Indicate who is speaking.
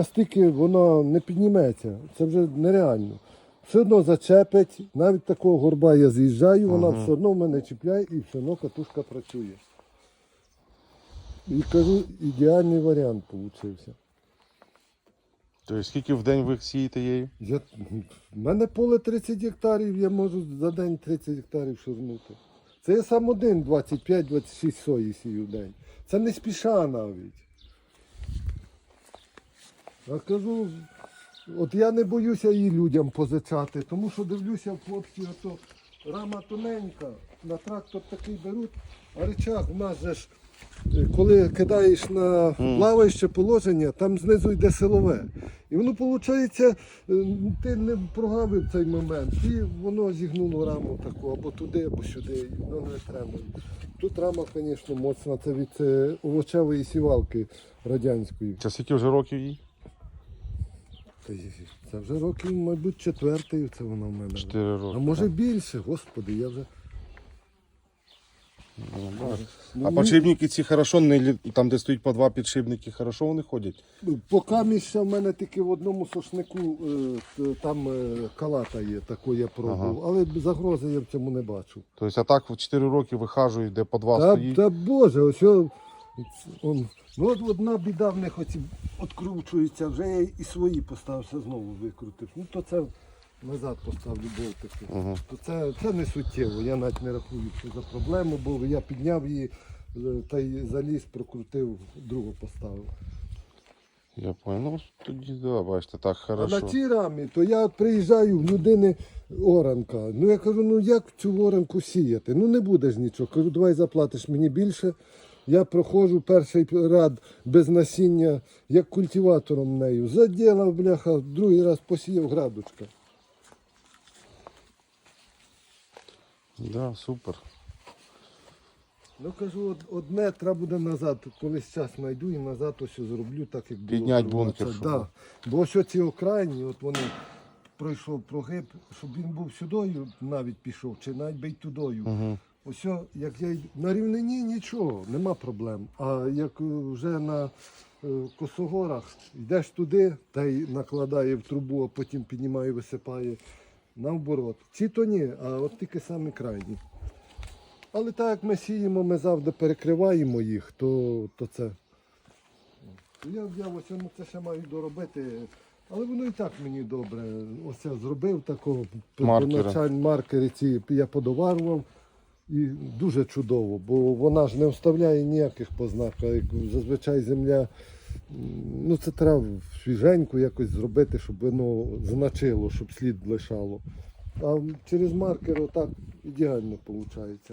Speaker 1: Настільки воно не підніметься, це вже нереально. Все одно зачепить, навіть такого горба я з'їжджаю, вона
Speaker 2: Ага.
Speaker 1: все одно в мене чіпляє і все одно катушка працює. І кажу, ідеальний варіант вийшов.
Speaker 2: Тобто скільки в день ви сієте її?
Speaker 1: Я, в мене поле 30 гектарів, я можу за день 30 гектарів шурнути. Це я сам один 25-26 сої сію в день. Це не спіша навіть. Я кажу, от я не боюся її людям позичати, тому що дивлюся в хлопці, ото рама тоненька, на трактор такий беруть, а речах в нас же ж, е, коли кидаєш на плаваюче положення, там знизу йде силове. І воно, виходить, ти не прогавив цей момент, і воно зігнуло раму таку або туди, або сюди, і воно не треба. Тут рама, звісно, моцна, це від е, овочевої сівалки радянської.
Speaker 2: Це скільки вже років їй?
Speaker 1: Це вже років, мабуть, четвертий це воно в мене.
Speaker 2: Чотири роки.
Speaker 1: А може більше, господи, я вже.
Speaker 2: Ну.
Speaker 1: Ну,
Speaker 2: А
Speaker 1: ні.
Speaker 2: подшипники ці хорошо, не там де стоїть по два підшипники, хорошо вони ходять?
Speaker 1: Поки ще в мене тільки в одному сошнику е, там е, калата є, таку я пробував, але загрози я в цьому не бачу.
Speaker 2: Тобто, а так в 4 роки вихажують, де по два
Speaker 1: Та,
Speaker 2: стоїть.
Speaker 1: та Боже, ось о, он, ну от одна біда в них оці відкручується, вже я і свої поставився, знову викрутив. Ну то це назад поставлю болтики.
Speaker 2: Угу.
Speaker 1: То це, це не суттєво, я навіть не рахую, що за проблему, бо я підняв її е, та й заліз, прокрутив, другу поставив.
Speaker 2: Я понял. Ну тоді да, бачите, так
Speaker 1: А на
Speaker 2: хорошо.
Speaker 1: цій рамі, то я от приїжджаю в людини оранка. Ну я кажу, ну як цю оранку сіяти? Ну не буде ж нічого. Кажу, давай заплатиш мені більше. Я проходжу перший ряд без насіння, як культиватором нею. Заділав, бляха, другий раз посіяв градочка.
Speaker 2: Да, супер.
Speaker 1: Ну кажу, од- одне треба буде назад. Колись час знайду і назад ось зроблю так, як було.
Speaker 2: Піднять бункер,
Speaker 1: Да. Бо ось ці окрайні, от вони пройшов прогиб, щоб він був сюдою, навіть пішов, чи навіть би й тудою.
Speaker 2: Угу.
Speaker 1: Ось як я на рівнині нічого, нема проблем. А як е, вже на е, косогорах йдеш туди, та й накладає в трубу, а потім піднімає, висипає. Наоборот. Ці то ні, а от тільки самі крайні. Але так як ми сіємо, ми завжди перекриваємо їх, то, то це. Я взяв ось ну, це ще маю доробити. Але воно і так мені добре. Ось я зробив такого
Speaker 2: Маркера.
Speaker 1: началь- маркери ці я подоварував. І дуже чудово, бо вона ж не вставляє ніяких познак. як Зазвичай земля, ну це треба свіженьку якось зробити, щоб воно значило, щоб слід лишало. А через маркер отак ідеально виходить.